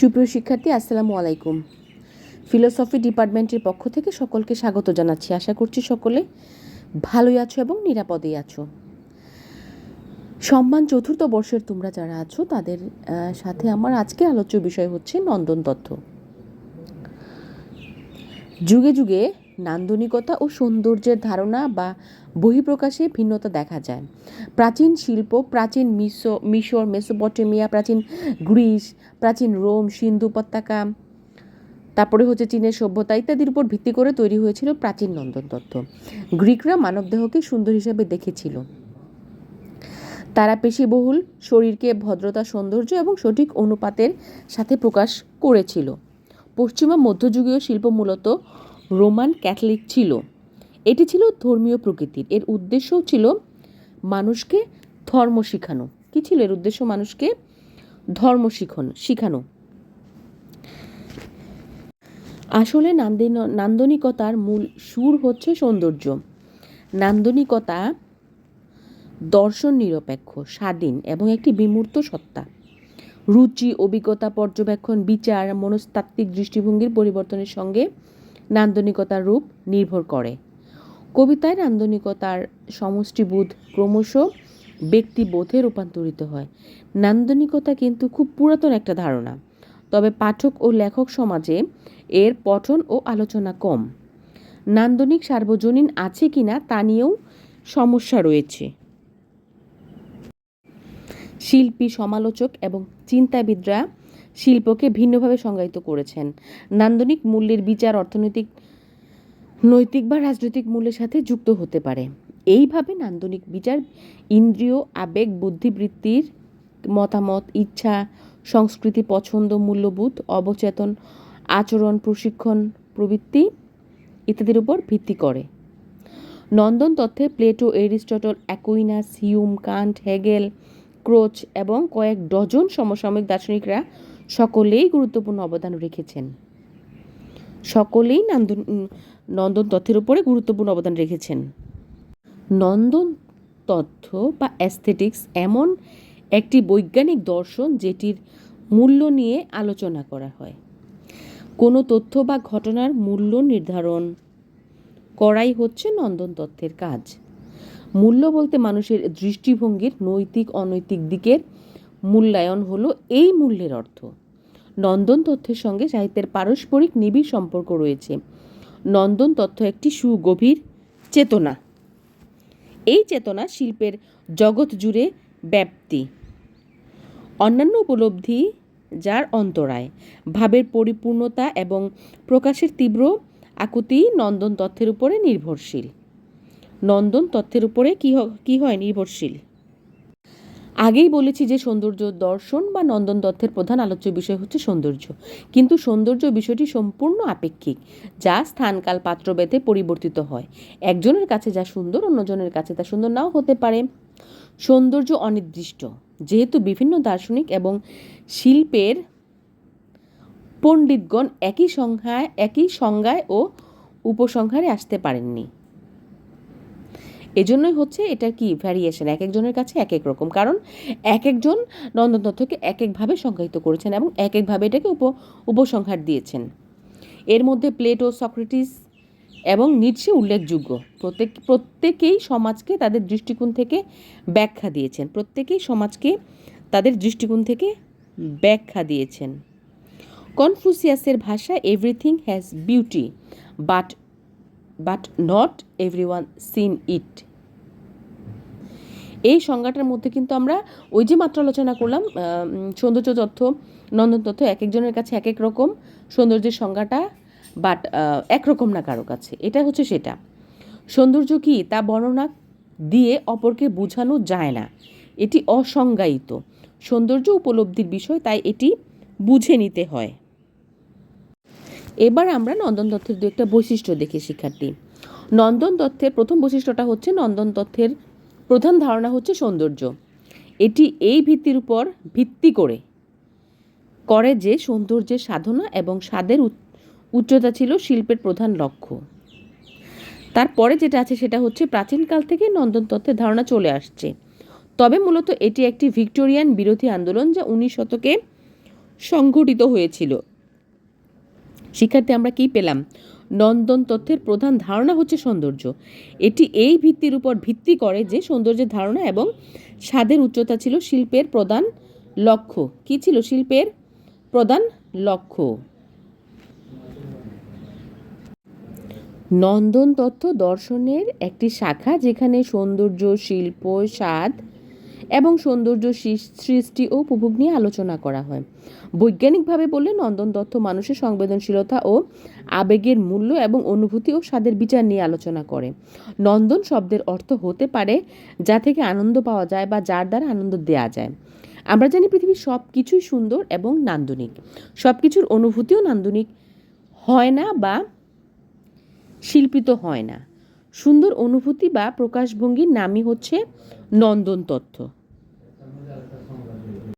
সুপ্রিয় শিক্ষার্থী, আসসালামু আলাইকুম। ফিলোসফি ডিপার্টমেন্টের পক্ষ থেকে সকলকে স্বাগত জানাচ্ছি। আশা করছি সকলে ভালোই আছো এবং নিরাপদেই আছো। সম্মান চতুর্থ বর্ষের তোমরা যারা আছো, তাদের সাথে আমার আজকে আলোচ্য বিষয় হচ্ছে নন্দন তথ্য যুগে যুগে নান্দনিকতা ও সৌন্দর্যের ধারণা বা বহিঃপ্রকাশে ভিন্নতা দেখা যায়। প্রাচীন শিল্প, প্রাচীন মিশো, মিশর, মেসোপটেমিয়া, প্রাচীন গ্রিস, প্রাচীন রোম, সিন্ধু উপত্যকা তারপরে হচ্ছে চীনের সভ্যতা ইত্যাদির উপর ভিত্তি করে তৈরি হয়েছিল প্রাচীন নন্দন তত্ত্ব গ্রিকরা মানবদেহকে সুন্দর হিসেবে দেখেছিল। তারা পেশিবহুল, শরীরকে ভদ্রতা, সৌন্দর্য এবং সঠিক অনুপাতের সাথে প্রকাশ করেছিল। পশ্চিমা, মধ্যযুগীয় শিল্প মূলত রোমান ক্যাথলিক ছিল। এটি ছিল ধর্মীয় প্রকৃতির। এর উদ্দেশ্যও ছিল মানুষকে ধর্ম শিখানো। কি ছিল এর উদ্দেশ্য? মানুষকে ধর্ম শিখন শিখানো। আসলে নান্দনিকতার মূল সুর হচ্ছে সৌন্দর্য। নান্দনিকতা দর্শন নিরপেক্ষ, স্বাধীন এবং একটি বিমূর্ত সত্তা। রুচি, অভিজ্ঞতা, পর্যবেক্ষণ, বিচার, মনস্তাত্ত্বিক দৃষ্টিভঙ্গির পরিবর্তনের সঙ্গে নান্দনিকতার রূপ নির্ভর করে। কবিতায় নান্দনিকতার সমষ্টিবোধ ক্রমশ ব্যক্তিবোধে রূপান্তরিত হয়। নান্দনিকতা কিন্তু খুব পুরাতন একটা ধারণা। তবে পাঠক ও লেখক সমাজে এর পঠন ও আলোচনা কম। নান্দনিক সার্বজনীন আছে কিনা তা নিয়েও সমস্যা রয়েছে। শিল্পী, সমালোচক এবং চিন্তাবিদরা শিল্পকে ভিন্নভাবে সংজ্ঞায়িত করেছেন। নান্দনিক মূল্যের বিচার অর্থনৈতিক, নৈতিক বা রাজনৈতিক মূল্যের সাথে যুক্ত হতে পারে। এইভাবে নান্দনিক বিচার ইন্দ্রিয়, আবেগ, বুদ্ধিবৃত্তির মতামত, ইচ্ছা, সংস্কৃতি, পছন্দ, মূল্যবোধ, অবচেতন, আচরণ, প্রশিক্ষণ, প্রবৃত্তি ইত্যাদির উপর ভিত্তি করে। নন্দন তথ্যে Plato, Aristotle, Aquinas, Hume, Kant, Hegel, Croce এবং কয়েক ডজন সমসাময়িক দার্শনিকরা সকলেই গুরুত্বপূর্ণ অবদান রেখেছেন। সকলেই নন্দন নন্দন তথ্যের উপরে গুরুত্বপূর্ণ অবদান রেখেছেন। নন্দন তথ্য বা অ্যাস্থেটিক্স এমন একটি বৈজ্ঞানিক দর্শন যেটির মূল্য নিয়ে আলোচনা করা হয়। কোনো তথ্য বা ঘটনার মূল্য নির্ধারণ করাই হচ্ছে নন্দন তথ্যের কাজ। মূল্য বলতে মানুষের দৃষ্টিভঙ্গির নৈতিক অনৈতিক দিকের মূল্যায়ন হলো এই মূল্যের অর্থ। নন্দন তথ্যের সঙ্গে সাহিত্যের পারস্পরিক নিবিড় সম্পর্ক রয়েছে। নন্দন তথ্য একটি সুগভীর চেতনা। এই চেতনা শিল্পের জগৎ জুড়ে ব্যাপ্তি। অন্যান্য উপলব্ধি যার অন্তরায়, ভাবের পরিপূর্ণতা এবং প্রকাশের তীব্র আকুতি নন্দন তথ্যের উপরে নির্ভরশীল। নন্দন তথ্যের উপরে কী হয় নির্ভরশীল? আগেই বলেছি যে সৌন্দর্য দর্শন বা নন্দন তথ্যের প্রধান আলোচ্য বিষয় হচ্ছে সৌন্দর্য। কিন্তু সৌন্দর্য বিষয়টি সম্পূর্ণ আপেক্ষিক, যা স্থানকাল পাত্রভেদে পরিবর্তিত হয়। একজনের কাছে যা সুন্দর, অন্যজনের কাছে তা সুন্দর নাও হতে পারে। সৌন্দর্য অনির্দিষ্ট, যেহেতু বিভিন্ন দার্শনিক এবং শিল্পের পণ্ডিতগণ একই সংখ্যায়, একই সংজ্ঞায় ও উপসংহারে আসতে পারেননি। এজন্যই হচ্ছে এটা কি ভ্যারিয়েশন এক একজনের কাছে এক এক রকম। কারণ এক একজন নন্দন তথ্যকে এক একভাবে সংজ্ঞায়িত করেছেন এবং এক একভাবে এটাকে উপ, উপসংহার দিয়েছেন। এর মধ্যে প্লেটো, সক্রেটিস এবং নিটসে উল্লেখযোগ্য। প্রত্যেক, প্রত্যেকেই সমাজকে তাদের দৃষ্টিকোণ থেকে ব্যাখ্যা দিয়েছেন। প্রত্যেকেই সমাজকে তাদের দৃষ্টিকোণ থেকে ব্যাখ্যা দিয়েছেন। কনফুসিয়াসের ভাষা, everything has beauty, but but not everyone seen it এই সংজ্ঞাটার মধ্যে কিন্তু আমরা ওই যে মাত্র আলোচনা করলাম সৌন্দর্য তথ্য, নন্দন তথ্য এক একজনের কাছে এক এক রকম, সৌন্দর্যের সংজ্ঞাটা বাট একরকম না কারও কাছে। এটা হচ্ছে সেটা। সৌন্দর্য কি তা বর্ণনা দিয়ে অপরকে বোঝানো যায় না। এটি অসংজ্ঞায়িত। সৌন্দর্য উপলব্ধির বিষয়, তাই এটি বুঝে নিতে হয়। এবার আমরা নন্দন তথ্যের দু একটা বৈশিষ্ট্য দেখি শিক্ষার্থী। নন্দন তথ্যের প্রথম বৈশিষ্ট্যটা হচ্ছে নন্দন তথ্যের প্রধান ধারণা হচ্ছে সৌন্দর্য। এটি এই ভিত্তির উপর ভিত্তি করে করে যে সৌন্দর্যের সাধনা এবং স্বাদের উচ্চ- উচ্চতা ছিল শিল্পের প্রধান লক্ষ্য। তারপরে যেটা আছে সেটা হচ্ছে প্রাচীনকাল থেকে নন্দন তত্ত্বের ধারণা চলে আসছে। তবে মূলত এটি একটি ভিক্টোরিয়ান বিরোধী আন্দোলন যা উনিশ শতকে সংঘটিত হয়েছিল। শিক্ষার্থী আমরা কি পেলাম? নন্দন তথ্যের প্রধান ধারণা হচ্ছে সৌন্দর্য। এটি এই ভিত্তির উপর ভিত্তি করে যে সৌন্দর্যের ধারণা এবং স্বাদের উচ্চতা ছিল শিল্পের প্রধান লক্ষ্য। কি ছিল শিল্পের প্রধান লক্ষ্য? নন্দন তথ্য দর্শনের একটি শাখা যেখানে সৌন্দর্য, শিল্প, স্বাদ এবং সৌন্দর্য সৃষ্টি ও উপভোগ নিয়ে আলোচনা করা হয়। বৈজ্ঞানিকভাবে বললে নন্দন তত্ত্ব মানুষের সংবেদনশীলতা ও আবেগের মূল্য এবং অনুভূতি ও স্বাদের বিচার নিয়ে আলোচনা করে। নন্দন শব্দের অর্থ হতে পারে যা থেকে আনন্দ পাওয়া যায় বা যার দ্বারা আনন্দ দেয়া যায়। আমরা জানি পৃথিবীর সব কিছুই সুন্দর এবং নান্দনিক। সব কিছুর অনুভূতিও নান্দনিক হয় না বা শিল্পিত হয় না। সুন্দর অনুভূতি বা প্রকাশভঙ্গির নামই হচ্ছে নন্দন তত্ত্ব।